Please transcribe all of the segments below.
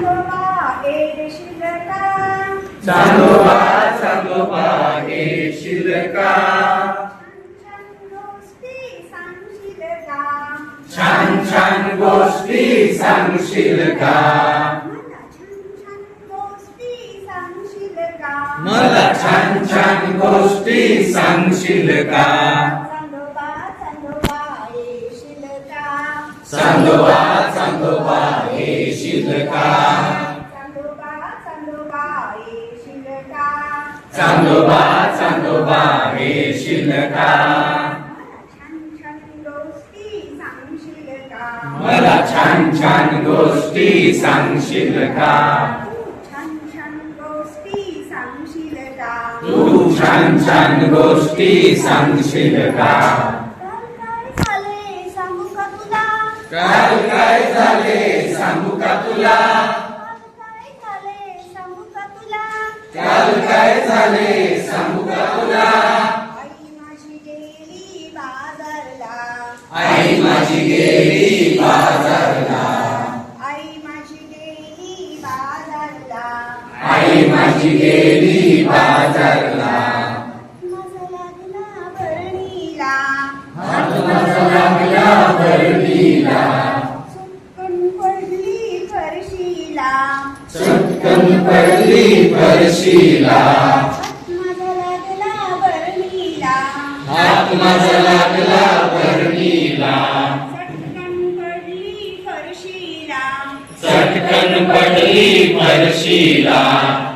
चांदोबा ए शिलका चांदोबा चांदोबा हे शिलका छान का छान छान गोष्टी सांगशील का? मला छान छान गोष्टी सांगशील का मला छान हे शिल का? चांदोबा चांदोबा शिलका चांदोबा चांदोबा हे शिलका मला छान छान गोष्टी सांगशील का तू छान छान गोष्टी सांगशील का काय झाले सांगू का तुला काल काय झाले सांगू का तुला? आई माझी गेली बाजारला. आई माझी गेली बाजारला. आई माझी गेली बाजारला. आई माझी गेली बाजारला. माझा लागला बरणीला. हात माझा लागला बरणीला. चटकन पडली बरणीला. हात माझा लागला बरणीला. चटकन पडली फरशीला.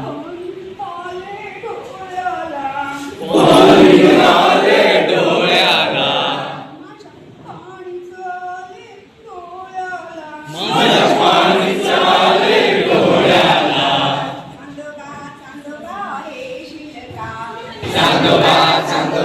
चांदोबा चांदोबा हे शिलका चांदोबा चांदोबा